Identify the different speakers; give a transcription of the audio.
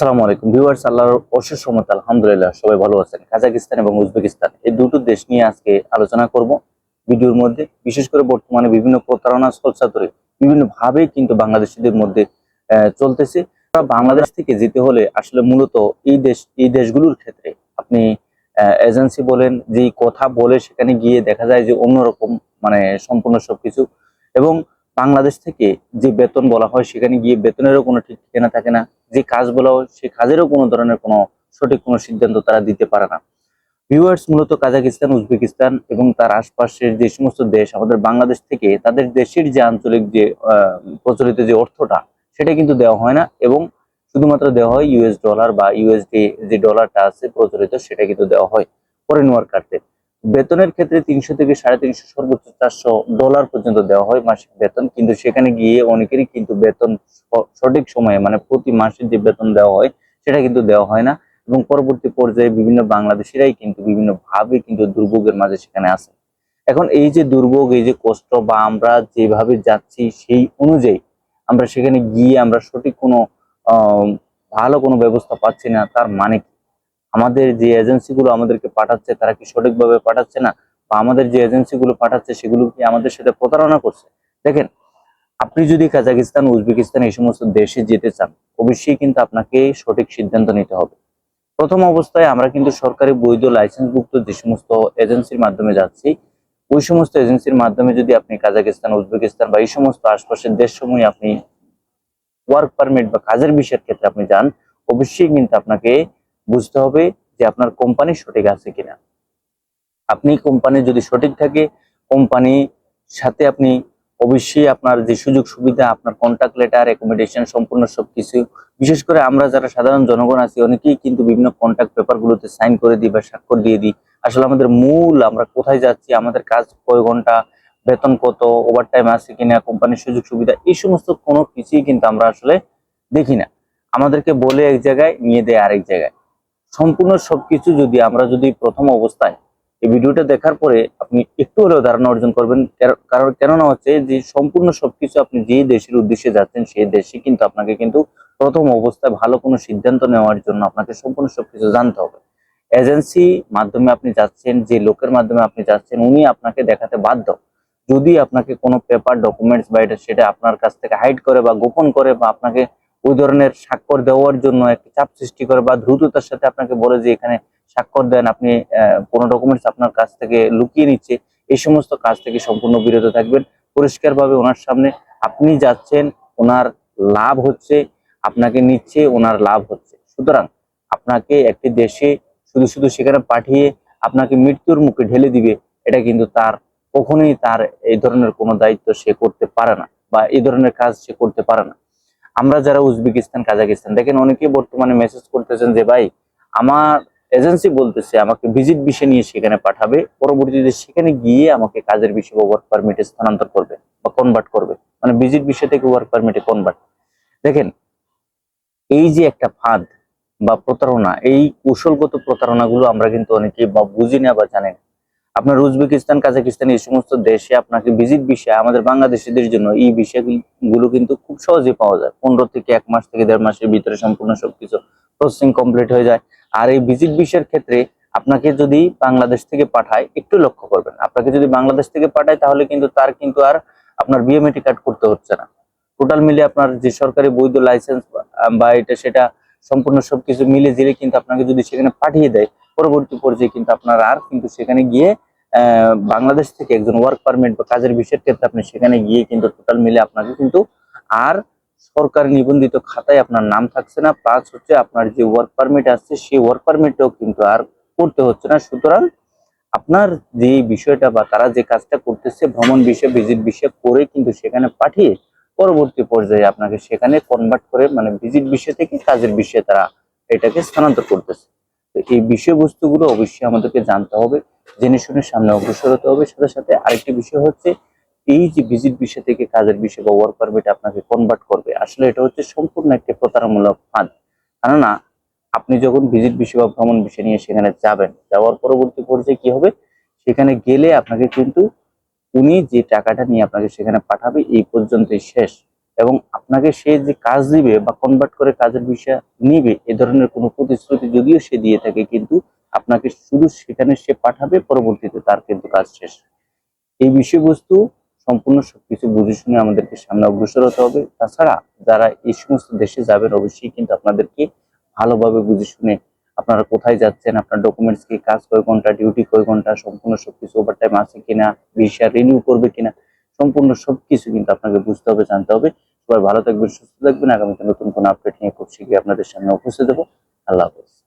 Speaker 1: আসসালামু আলাইকুম ভিউয়ার্স, আল্লাহর অশেষ রহমত, আলহামদুলিল্লাহ, সবাই ভালো আছেন। কাজাকিস্তান এবং উজবেকিস্তান, এই দুটো দেশ নিয়ে আজকে আলোচনা করব ভিডিওর মধ্যে। বিশেষ করে বর্তমানে বিভিন্ন প্রতারণা চলচাতুরে বিভিন্ন ভাবে কিন্তু বাংলাদেশিদের মধ্যে চলতেছে। বাংলাদেশ থেকে যেতে হলে আসলে মূলত এই দেশ এই দেশগুলোর ক্ষেত্রে আপনি এজেন্সি বলেন যে কথা বলে সেখানে গিয়ে দেখা যায় যে অন্যরকম মানে সম্পূর্ণ সবকিছু। এবং বাংলাদেশ থেকে যে বেতন বলা হয় সেখানে গিয়ে বেতনেরও কোনো ঠিক ঠিকানা থাকে না। যে কাজ বলা হয় সেই কাজেরও কোনো ধরনের কোনো সঠিক কোনো সিদ্ধান্ত তারা দিতে পারে না। ভিউয়ার্স মূলত কাজাকিস্তান, উজবেকিস্তান এবং তার আশপাশের যে সমস্ত দেশ, আমাদের বাংলাদেশ থেকে তাদের দেশের যে আঞ্চলিক যে প্রচলিত যে অর্থটা, সেটা কিন্তু দেওয়া হয় না এবং শুধুমাত্র দেওয়া হয় ইউএস ডলার বা ইউএসডি যে ডলারটা আছে প্রচলিত, সেটা কিন্তু দেওয়া হয় ফরেন ওয়ার্কারদের বেতনের ক্ষেত্রে তিনশো থেকে সাড়ে তিনশো সর্বোচ্চ চারশো ডলার পর্যন্ত দেওয়া হয় মাসিক বেতন, কিন্তু সেখানে গিয়ে অনেকেরই কিন্তু বেতন সঠিক সময়ে মানে প্রতি মাসে যে বেতন দেওয়া হয়, সেটা কিন্তু দেওয়া হয় না। এবং পরবর্তী পর্যায়ে বিভিন্ন বাংলাদেশিরাই কিন্তু বিভিন্ন ভাবে কিন্তু দুর্ভোগের মাঝে সেখানে আসে এখন এই যে দুর্ভোগ, এই যে কষ্ট বা আমরা যেভাবে যাচ্ছি সেই অনুযায়ী আমরা সেখানে গিয়ে আমরা সঠিক কোনো ভালো কোনো ব্যবস্থা পাচ্ছি না, তার মানে কি? আমাদের যে এজেন্সিগুলো আমাদেরকে পাঠাচ্ছে, তারা কি সঠিকভাবে পাঠাচ্ছে না? বা আমাদের যে এজেন্সিগুলো পাঠাচ্ছে, সেগুলো কি আমাদের সাথে প্রতারণা করছে? দেখেন, আপনি যদি কাজাকিস্তান উজবেকিস্তান এই সমস্ত দেশে যেতে চান, অবশ্যই কিন্তু আপনাকে সঠিক সিদ্ধান্ত নিতে হবে। প্রথম অবস্থায় আমরা কিন্তু সরকারি বৈধ লাইসেন্সভুক্ত যে সমস্ত এজেন্সির মাধ্যমে যাচ্ছি, ওই সমস্ত এজেন্সির মাধ্যমে যদি আপনি কাজাকিস্তান উজবেকিস্তান বা এই সমস্ত আশপাশের দেশসমূহে আপনি ওয়ার্ক পারমিট বা কাজের বিষয়ের ক্ষেত্রে আপনি যান, অবশ্যই কিন্তু আপনাকে বুঝতে হবে যে আপনার কোম্পানি সঠিক আছে কিনা। আপনি কোম্পানি যদি সঠিক থাকে, কোম্পানি সাথে আপনি অবশ্যই আপনার যে সুযোগ সুবিধা, আপনার কন্ট্যাক্ট লেটার রেকমেন্ডেশন সম্পূর্ণ সবকিছু, বিশেষ করে আমরা যারা সাধারণ জনগণ আছি, অনেকেই কিন্তু বিভিন্ন কন্ট্যাক্ট পেপারগুলোতে সাইন করে দিই বা স্বাক্ষর দিয়ে দিই। আসলে আমাদের মূল আমরা কোথায় যাচ্ছি, আমাদের কাজ কয় ঘণ্টা, বেতন কত ওভারটাইম আছে কিনা, কোম্পানির সুযোগ সুবিধা, এই সমস্ত কোনো কিছুই কিন্তু আমরা আসলে দেখি না। আমাদেরকে বলে এক জায়গায়, নিয়ে দেয় আরেক জায়গায়। সম্পূর্ণ সবকিছু যদি আমরা যদি প্রথম অবস্থায় এই ভিডিওটা দেখার পরে আপনি একটু হলেও ধারণা অর্জন করবেন, কার- কারণ কেননা হচ্ছে যে সম্পূর্ণ সবকিছু আপনি যে দেশের উদ্দেশ্যে যাচ্ছেন, সেই দেশে কিন্তু আপনাকে কিন্তু প্রথম অবস্থায় ভালো কোনো সিদ্ধান্ত নেওয়ার জন্য আপনাকে সম্পূর্ণ সবকিছু জানতে হবে। এজেন্সি মাধ্যমে আপনি যাচ্ছেন, যে লোকের মাধ্যমে আপনি যাচ্ছেন, উনি আপনাকে দেখাতে বাধ্য। যদি আপনাকে কোনো পেপার ডকুমেন্টস বা এটা সেটা আপনার কাছ থেকে হাইড করে বা গোপন করে বা আপনাকে ওই ধরনের স্বাক্ষর দেওয়ার জন্য একটা চাপ সৃষ্টি করে বা দ্রুততার সাথে আপনাকে বলে যে এখানে স্বাক্ষর দেন, আপনি কোনো ডকুমেন্টস আপনার কাছ থেকে লুকিয়ে নিচ্ছে, এই সমস্ত কাজ থেকে সম্পূর্ণ বিরত থাকবেন। পরিষ্কারভাবে ওনার সামনে আপনি যাচ্ছেন, ওনার লাভ হচ্ছে, আপনাকে নিচ্ছে, ওনার লাভ হচ্ছে। সুতরাং আপনাকে একটি দেশে শুধু শুধু সেখানে পাঠিয়ে আপনাকে মৃত্যুর মুখে ঢেলে দিবে, এটা কিন্তু তার, কখনোই তার এই ধরনের কোনো দায়িত্ব সে করতে পারে না বা এই ধরনের কাজ সে করতে পারে না। আমরা যারা উজবেকিস্তান, কাজাকিস্তান, দেখেন অনেকেই বর্তমানে মেসেজ করতেছেন যে, ভাই, আমার এজেন্সি বলতেছে আমাকে ভিজিট বিষয় নিয়ে সেখানে পাঠাবে, পরবর্তীতে সেখানে গিয়ে আমাকে কাজের বিষয় বা ওয়ার্ক পারমিটে স্থানান্তর করবে বা কনভার্ট করবে। মানে ভিজিট বিষয় থেকে ওয়ার্ক পারমিটে কনভার্ট দেখেন, এই যে একটা ফাঁদ বা প্রতারণা, এই কৌশলগত প্রতারণাগুলো আমরা কিন্তু অনেকেই বা বুঝি না বা জানি না। আপনার উজবেকিস্তান, কাজাকিস্তান, এই সমস্ত দেশে আপনাকে ভিজিট বিষয়, আমাদের বাংলাদেশিদের জন্য এই বিষয়গুলো কিন্তু খুব সহজে পাওয়া যায়। পনেরো থেকে এক মাস থেকে দেড় মাসের ভিতরে সম্পূর্ণ সবকিছু প্রসেসিং কমপ্লিট হয়ে যায়। আর এই ভিজিট বিষয়ের ক্ষেত্রে আপনাকে যদি বাংলাদেশ থেকে পাঠায়, একটু লক্ষ্য করবেন। আপনাকে যদি বাংলাদেশ থেকে পাঠায়, তাহলে কিন্তু তার কিন্তু আর আপনার বিএমএটি কার্ড করতে হচ্ছে না। টোটাল মিলে আপনার যে সরকারি বৈধ লাইসেন্স বা এটা সেটা সম্পূর্ণ সবকিছু মিলে জিলে কিন্তু আপনাকে যদি সেখানে পাঠিয়ে দেয় পরবর্তী পর্যায়ে কিন্তু আপনার আর কিন্তু সেখানে গিয়ে বাংলাদেশ থেকে একজন ওয়ার্ক পারমিট বা কাজের বিষয়ের ক্ষেত্রে আপনি সেখানে গিয়ে কিন্তু টোটাল মিলে আপনাকে কিন্তু আর সরকার নিবন্ধিত খাতায় আপনার নাম থাকছে না। প্লাস হচ্ছে আপনার যে ওয়ার্ক পারমিট আসছে, সেই ওয়ার্ক পারমিটও কিন্তু আর করতে হচ্ছে না। সুতরাং আপনার যে বিষয়টা বা তারা যে কাজটা করতেছে, ভ্রমণ বিষয়ে ভিজিট বিষয়ে করে কিন্তু সেখানে পাঠিয়ে পরবর্তী পর্যায়ে আপনাকে সেখানে কনভার্ট করে মানে ভিজিট বিষয় থেকে কাজের বিষয়ে তারা এটাকে স্থানান্তর করতেছে। তো এই বিষয়বস্তুগুলো অবশ্যই আমাদেরকে জানতে হবে, জেনে শুনে সামনে অগ্রসর হতে হবে। সাথে সাথে আরেকটি বিষয় হচ্ছে, এই যে ভিজিট বিষয় থেকে কাজের বিষয় বা ওয়ার্ক পারমিট আপনাকে কনভার্ট করবে, আসলে এটা হচ্ছে সম্পূর্ণ একটি প্রতারণামূলক ফাঁদ। কেননা, আপনি যখন ভিজিট বিষয় বা ভ্রমণ বিষয় নিয়ে সেখানে যাবেন, যাওয়ার পরবর্তী পর্যায়ে কি হবে? সেখানে গেলে আপনাকে কিন্তু উনি যে টাকাটা নিয়ে আপনাকে সেখানে পাঠাবে, এই পর্যন্তই শেষ। এবং আপনাকে সে যে কাজ দিবে বা কনভার্ট করে কাজের বিষয় নিবে, এ ধরনের কোনো প্রতিশ্রুতি যদিও সে দিয়ে থাকে, কিন্তু আপনাকে শুধু সেখানে সে পাঠাবে, পরবর্তীতে তার কিন্তু কাজ শেষ এই বিষয়বস্তু সম্পূর্ণ সবকিছু বুঝে শুনে আমাদেরকে সামনে অগ্রসর হতে হবে। তাছাড়া যারা এই সমস্ত দেশে যাবেন, অবশ্যই কিন্তু আপনাদেরকে ভালোভাবে বুঝে শুনে আপনারা কোথায় যাচ্ছেন, আপনার ডকুমেন্টস কি, কাজ কয় ঘণ্টা ডিউটি কয় ঘণ্টা, সম্পূর্ণ সবকিছু ওভারটাইম আছে কিনা ভিসা রিনিউ করবে কিনা, সম্পূর্ণ সবকিছু কিন্তু আপনাকে বুঝতে হবে, জানতে হবে। সবাই ভালো থাকবেন, সুস্থ থাকবেন। আগামীতে নতুন কোনো আপডেট নিয়ে খুব শীঘ্রই আপনাদের সামনে উপস্থিত হব। আল্লাহ হাফেজ।